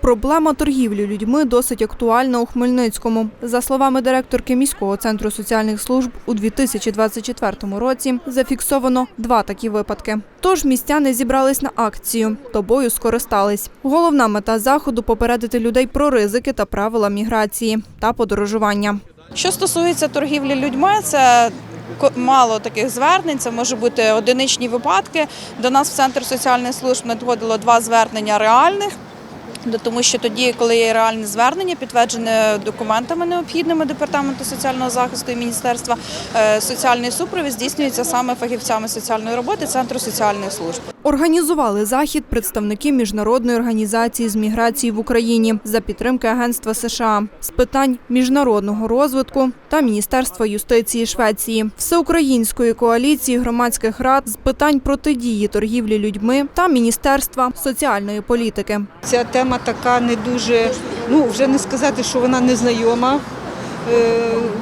Проблема торгівлі людьми досить актуальна у Хмельницькому. За словами директорки міського центру соціальних служб, у 2024 році зафіксовано два такі випадки. Тож містяни зібрались на акцію, тобою скористались. Головна мета заходу попередити людей про ризики та правила міграції та подорожування. Що стосується торгівлі людьми, це мало таких звернень, це може бути одиничні випадки. До нас в центр соціальних служб надходило два звернення реальних. Тому що тоді, коли є реальне звернення, підтверджене документами необхідними департаменту соціального захисту і міністерства, е, соціальний супровід здійснюється саме фахівцями соціальної роботи центру соціальних служб. Організували захід представники міжнародної організації з міграції в Україні за підтримки Агентства США з питань міжнародного розвитку та Міністерства юстиції Швеції, всеукраїнської коаліції громадських рад з питань протидії торгівлі людьми та Міністерства соціальної політики. Ця тема така не дуже, ну вже не сказати, що вона незнайома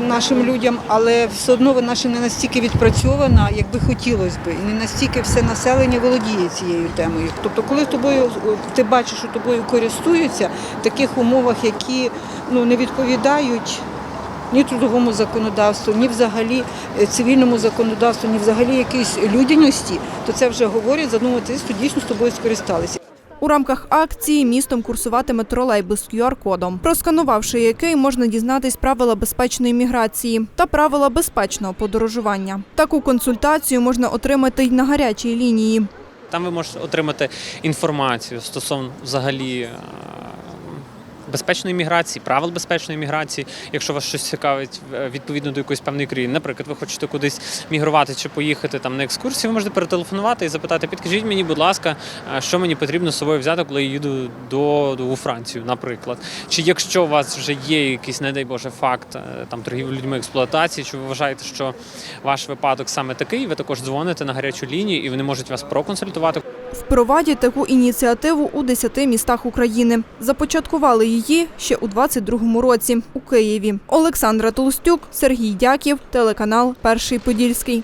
нашим людям, але все одно вона ще не настільки відпрацьована, як би хотілося би, і не настільки все населення володіє цією темою. Тобто, коли тобою ти бачиш, що тобою користуються в таких умовах, які ну не відповідають. Ні трудовому законодавству, ні взагалі е, цивільному законодавству, ні взагалі якоїсь людяності, то це вже говорять, задуматись, що дійсно з тобою скористалися. У рамках акції містом курсуватиме тролейбус QR-кодом, просканувавши який можна дізнатись правила безпечної міграції та правила безпечного подорожування. Таку консультацію можна отримати й на гарячій лінії. Там ви можете отримати інформацію стосовно взагалі е, безпечної міграції, правил безпечної міграції, якщо вас щось цікавить е, відповідно до якоїсь певної країни. Наприклад, ви хочете кудись мігрувати чи поїхати там на екскурсію, ви можете перетелефонувати і запитати, підкажіть мені, будь ласка, е, що мені потрібно з собою взяти, коли я їду до, до у Францію, наприклад. Чи якщо у вас вже є якийсь, не дай Боже, факт е, там торгівлі людьми експлуатації, чи ви вважаєте, що ваш випадок саме такий, ви також дзвоните на гарячу лінію і вони можуть вас проконсультувати. Впровадять таку ініціативу у 10 містах України. Започаткували її ще у 22-му році у Києві. Олександра Толстюк, Сергій Дяків, телеканал Перший Подільський.